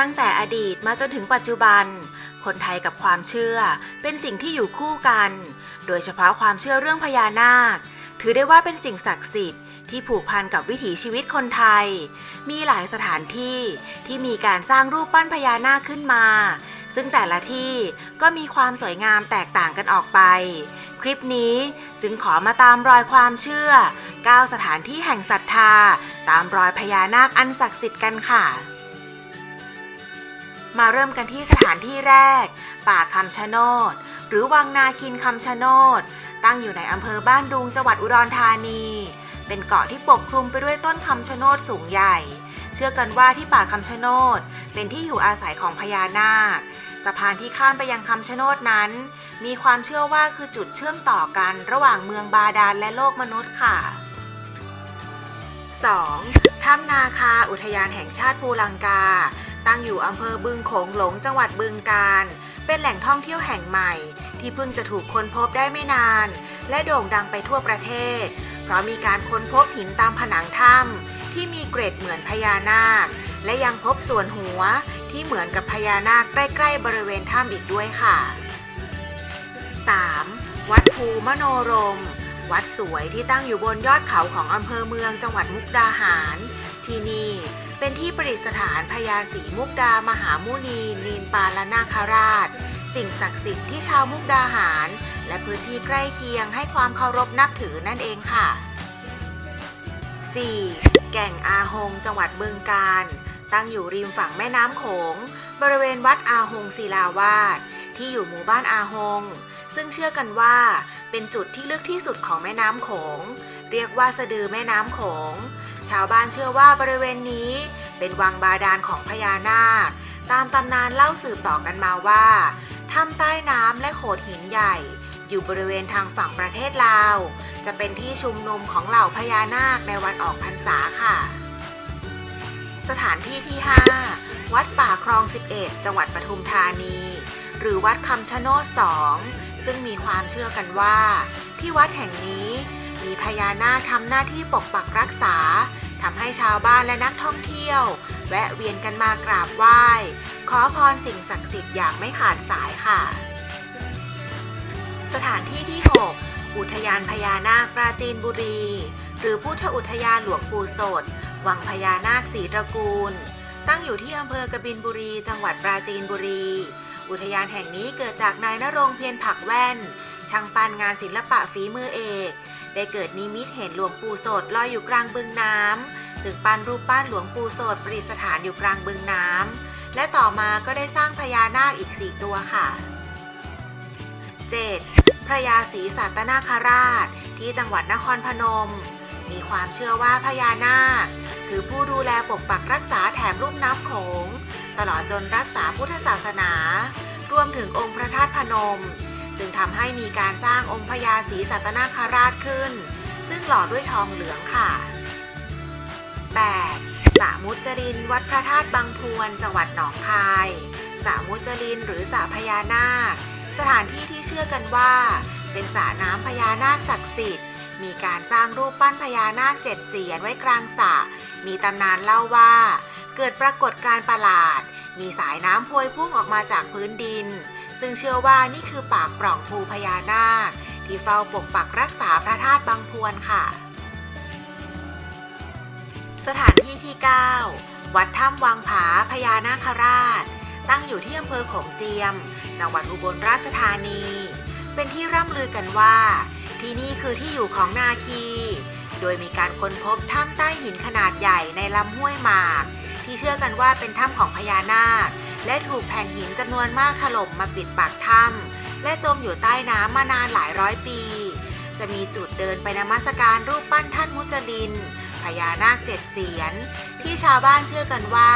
ตั้งแต่อดีตมาจนถึงปัจจุบัน คนไทยกับความเชื่อเป็นสิ่งที่อยู่คู่กัน โดยเฉพาะความเชื่อเรื่องพญานาค ถือได้ว่าเป็นสิ่งศักดิ์สิทธิ์ที่ผูกพันกับวิถีชีวิตคนไทย มีหลายสถานที่ที่มีการสร้างรูปปั้นพญานาคขึ้นมา ซึ่งแต่ละที่ก็มีความสวยงามแตกต่างกันออกไป คลิปนี้จึงขอมาตามรอยความเชื่อ 9 สถานที่แห่งศรัทธา ตามรอยพญานาคอันศักดิ์สิทธิ์กันค่ะ มาเริ่มกันที่สถานที่แรก ป่าคำชะโนด หรือวังนาคินคำชะโนด ตั้งอยู่ในอำเภอบ้านดุงจังหวัดอุดรธานี เป็นเกาะที่ปกคลุมไปด้วยต้นคำชะโนดสูงใหญ่ เชื่อกันว่าที่ป่าคำชะโนด เป็นที่อยู่อาศัยของพญานาคสะพานที่ข้ามไปยังคำชะโนดนั้น มีความเชื่อว่าคือจุดเชื่อมต่อกันระหว่างเมืองบาดาลและโลกมนุษย์ค่ะ 2. ถ้ำนาคาอุทยานแห่งชาติภูลังกา ตั้งอยู่อำเภอบึงโขงหลงจังหวัดบึงกาฬเป็นแหล่งท่องเที่ยวแห่งใหม่ ที่เพิ่งจะถูกค้นพบได้ไม่นาน และโด่งดังไปทั่วประเทศ เพราะมีการค้นพบหินตามผนังถ้ำที่มีเกรดเหมือนพญานาค และยังพบส่วนหัวที่เหมือนกับพญานาคใกล้ๆบริเวณถ้ำอีกด้วยค่ะ 3. วัดภูมโนรม วัดสวยที่ตั้งอยู่บนยอดเขาของอำเภอเมืองจังหวัดมุกดาหาร ที่นี่ เป็นที่ประดิษฐานพญาศรีมุกดามหามุนีนีนปาลนาคราช สิ่งศักดิ์สิทธิ์ที่ชาวมุกดาหาร และพื้นที่ใกล้เคียงให้ความเคารพนับถือนั่นเองค่ะ 4. แก่งอาหง จังหวัดบึงกาฬตั้งอยู่ริมฝั่งแม่น้ำโขง บริเวณวัดอาหงศิลาวาสที่อยู่หมู่บ้านอาหง ซึ่งเชื่อกันว่า เป็นจุดที่ลึกที่สุดของแม่น้ำโขง เรียกว่าสะดือแม่น้ำโขง ชาวบ้านเชื่อว่าบริเวณนี้เป็นวังบาดาลของพญานาค ตามตำนานเล่าสืบต่อกันมาว่าถ้ำใต้น้ำและโขดหินใหญ่ อยู่บริเวณทางฝั่งประเทศลาว จะเป็นที่ชุมนุมของเหล่าพญานาคในวันออกพรรษาค่ะ สถานที่ที่ 5 วัดป่าคลอง 11 จังหวัดปทุมธานี หรือวัดคำชะโนด2ซึ่งมีความเชื่อกันว่า ที่วัดแห่งนี้มีพญานาคทำหน้าที่ปกปักรักษา ทำให้ชาวบ้านและนักท่องเที่ยว แวะเวียนกันมากราบไหว้ ขอพรสิ่งศักดิ์สิทธิ์อย่างไม่ขาดสายค่ะ สถานที่ที่ 6 อุทยานพญานาคปราจีนบุรี หรือพุทธอุทยานหลวงปู่สด วังพญานาคสีตระกูล ตั้งอยู่ที่อำเภอกบินบุรี จังหวัดปราจีนบุรี อุทยานแห่งนี้เกิดจากนายนรงเพียรผักแว่น ช่างปั้นงานศิลปะฝีมือเอก ได้เกิดนิมิตเห็นหลวงปู่โสดลอยอยู่กลางบึงน้ำจึงปั้นรูปปั้นหลวงปู่โสดประดิษฐานอยู่กลางบึงน้ำและต่อมาก็ได้สร้างพญานาคอีกสี่ตัวค่ะ 7. พระยาศรีสัตนาคราช ที่จังหวัดนครพนม มีความเชื่อว่าพญานาคคือผู้ดูแลปกปักรักษาแถบลุ่มน้ำโขง ตลอดจนรักษาพุทธศาสนา รวมถึงองค์พระธาตุพนม จึงทำให้มีการสร้างองค์พญาศรีสัตนาคาราชขึ้น ซึ่งหล่อด้วยทองเหลืองค่ะ 8. สระมุจริน วัดพระธาตุบางพวน จังหวัดหนองคายสระมุจริน หรือสระพญานาค สถานที่ที่เชื่อกันว่า เป็นสระน้ำพญานาคศักดิ์สิทธิ์ มีการสร้างรูปปั้นพญานาคเจ็ดเสียนไว้กลางสระมีตำนานเล่าว่า เกิดปรากฏการณ์ประหลาด มีสายน้ำพวยพุ่งออกมาจากพื้นดิน ซึ่งเชื่อว่านี่คือปากปล่องภูพญานาคที่เฝ้าปกปักรักษาพระธาตุบางพวนค่ะ สถานที่ที่ 9 วัดถ้ำวังผาพญานาคราช ตั้งอยู่ที่อำเภอโขงเจียม จังหวัดอุบลราชธานี เป็นที่ร่ำลือกันว่า ที่นี่คือที่อยู่ของนาคี โดยมีการค้นพบถ้ำใต้หินขนาดใหญ่ในลำห้วยหมาก ที่เชื่อกันว่าเป็นถ้ำของพญานาค และถูกแผ่นหินจำนวนมากถล่มมาปิดปากถ้ำและจมอยู่ใต้น้ำมานานหลายร้อยปี จะมีจุดเดินไปนมัสการรูปปั้นท่านมุจลินพญานาคเจ็ดเสียน ที่ชาวบ้านเชื่อกันว่า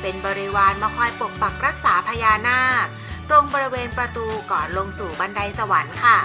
เป็นบริวารมาคอยปกปักรักษาพญานาค ตรงบริเวณประตูก่อนลงสู่บันไดสวรรค์ค่ะ